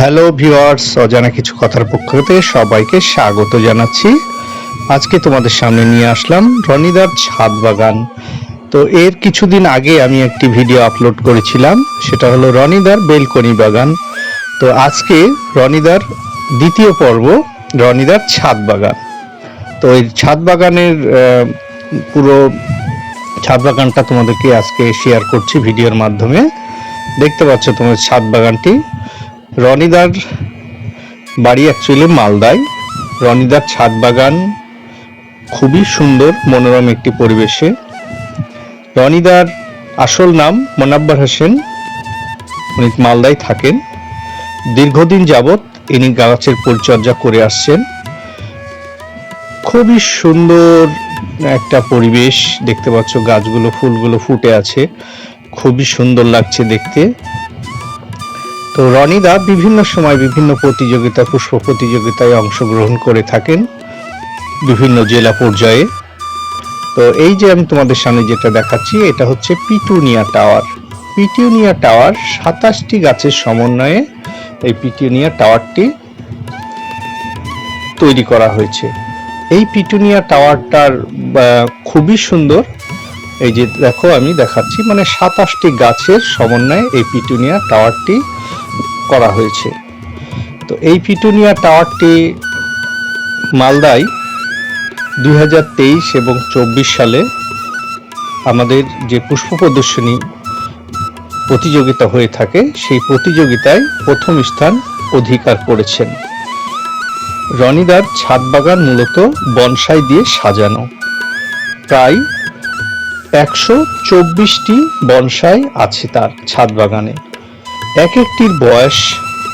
Hello viewers অজানা কিছু কথার পক্ষ থেকে সবাইকে স্বাগত জানাচ্ছি। আজকে তোমাদের সামনে নিয়ে আসলাম রনিদার ছাদ বাগান। তো এর কিছুদিন আগে আমি একটি ভিডিও আপলোড করেছিলাম, সেটা হলো রনিদার বেলকনি বাগান। তো আজকে রনিদার দ্বিতীয় পর্ব, রনিদার ছাদ বাগান। তো এই ছাদ বাগানের পুরো ছাদ বাগানটা তোমাদেরকে আজকে শেয়ার করছি ভিডিওর মাধ্যমে। দেখতে পাচ্ছ তোমার ছাদ বাগানটি। রনিদার বাড়ি অ্যাকচুয়ালি মালদায়। রনিদার ছাদ বাগান খুবই সুন্দর, মনোরম একটি পরিবেশে। রনিদার আসল নাম মোনাব্বার হোসেন। উনি মালদায় থাকেন। দীর্ঘদিন যাবৎ ইনি গাছের পরিচর্যা করে আসছেন। খুবই সুন্দর একটা পরিবেশ। দেখতে পাচ্ছ গাছগুলো, ফুলগুলো ফুটে আছে। খুবই সুন্দর লাগছে দেখতে। তো রনিদা বিভিন্ন সময় বিভিন্ন প্রতিযোগিতা পুষ্প প্রতিযোগিতায় অংশগ্রহণ করে থাকেন বিভিন্ন জেলা পর্যায়ে। তো এই যে আমি তোমাদের সামনে যেটা দেখাচ্ছি, এটা হচ্ছে পিটুনিয়া টাওয়ার। পিটুনিয়া টাওয়ার সাতাশটি গাছের সমন্বয়ে এই পিটুনিয়া টাওয়ারটি তৈরি করা হয়েছে। এই পিটুনিয়া টাওয়ারটার খুবই সুন্দর। এই যে দেখো আমি দেখাচ্ছি মানে সাতাশটি গাছের সমন্বয়ে এই পিটুনিয়া টাওয়ারটি করা হয়েছে। তো এই পিটুনিয়া টাওয়ারটি মালদায় দুই হাজার তেইশ এবং চব্বিশ সালে আমাদের যে পুষ্প প্রদর্শনী প্রতিযোগিতা হয়ে থাকে, সেই প্রতিযোগিতায় প্রথম স্থান অধিকার করেছেন। রনিদার ছাদ বাগান মূলত বনসাই দিয়ে সাজানো। প্রায় একশো চব্বিশটি বনসাই আছে তার ছাদ বাগানে। এক একটির বয়স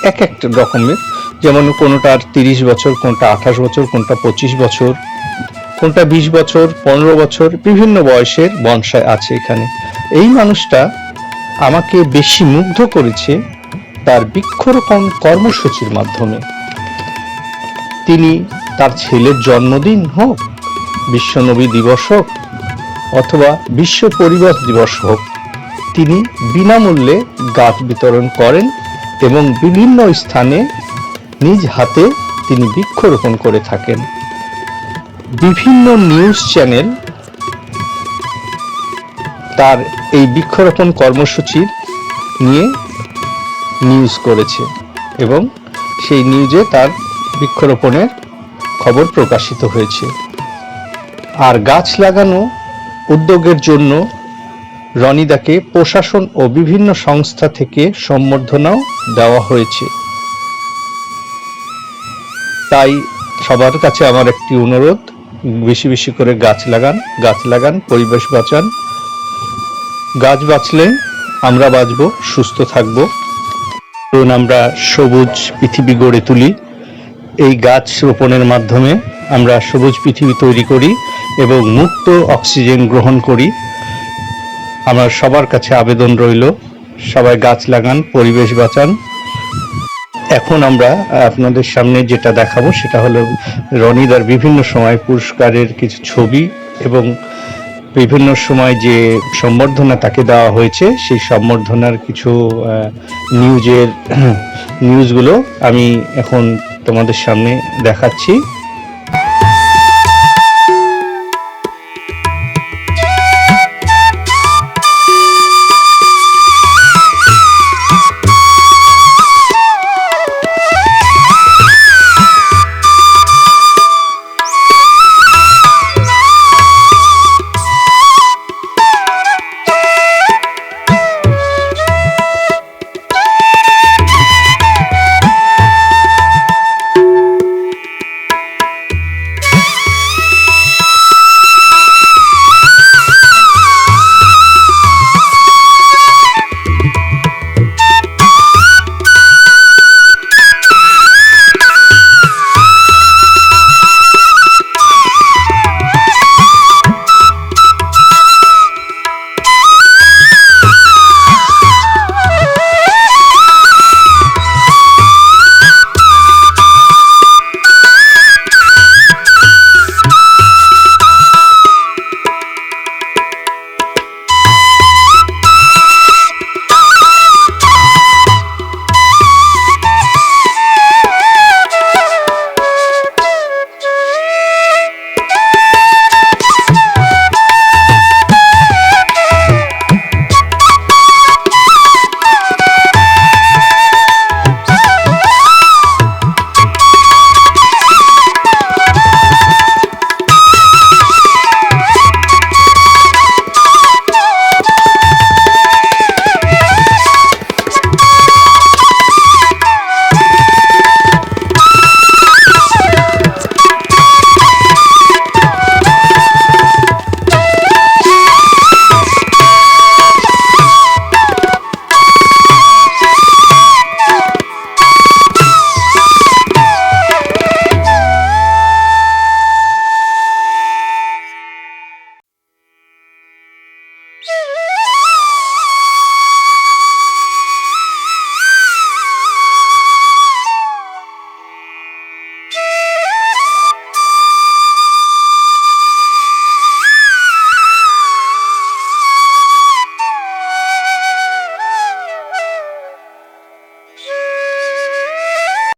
এক এক রকমের। যেমন কোনোটার তিরিশ বছর, কোনটা আঠাশ বছর, কোনটা পঁচিশ বছর, কোনটা বিশ বছর, পনেরো বছর, বিভিন্ন বয়সের বনসাই আছে এখানে। এই মানুষটা আমাকে বেশি মুগ্ধ করেছে তার বৃক্ষরোপণ কর্মসূচির মাধ্যমে। তিনি তার ছেলের জন্মদিন হোক, বিশ্বনবী দিবস হোক, অথবা বিশ্ব পরিবেশ দিবস হোক তিনি বিনামূল্যে গাছ বিতরণ করেন এবং বিভিন্ন স্থানে নিজ হাতে তিনি বৃক্ষরোপণ করে থাকেন। বিভিন্ন নিউজ চ্যানেল তার এই বৃক্ষরোপণ কর্মসূচির নিয়ে নিউজ করেছে এবং সেই নিউজে তার বৃক্ষরোপণের খবর প্রকাশিত হয়েছে। আর গাছ লাগানো উদ্যোগের জন্য রনিদাকে প্রশাসন ও বিভিন্ন সংস্থা থেকে সম্বর্ধনাও দেওয়া হয়েছে। তাই সবার কাছে আমার একটি অনুরোধ, বেশি বেশি করে গাছ লাগান গাছ লাগান, পরিবেশ বাঁচান। গাছ বাঁচলে আমরা বাঁচব, সুস্থ থাকব। কারণ আমরা সবুজ পৃথিবী গড়ে তুলি, এই গাছ রোপণের মাধ্যমে আমরা সবুজ পৃথিবী তৈরি করি এবং মুক্ত অক্সিজেন গ্রহণ করি। আমার সবার কাছে আবেদন রইল। সবাই গাছ লাগান, পরিবেশ বাঁচান। এখন আমরা আপনাদের সামনে যেটা দেখাবো সেটা হলো রনিদার বিভিন্ন সময় পুরস্কারের কিছু ছবি এবং বিভিন্ন সময় যে সম্বর্ধনা তাকে দেওয়া হয়েছে, সেই সম্বর্ধনার কিছু নিউজের নিউজগুলো আমি এখন তোমাদের সামনে দেখাচ্ছি।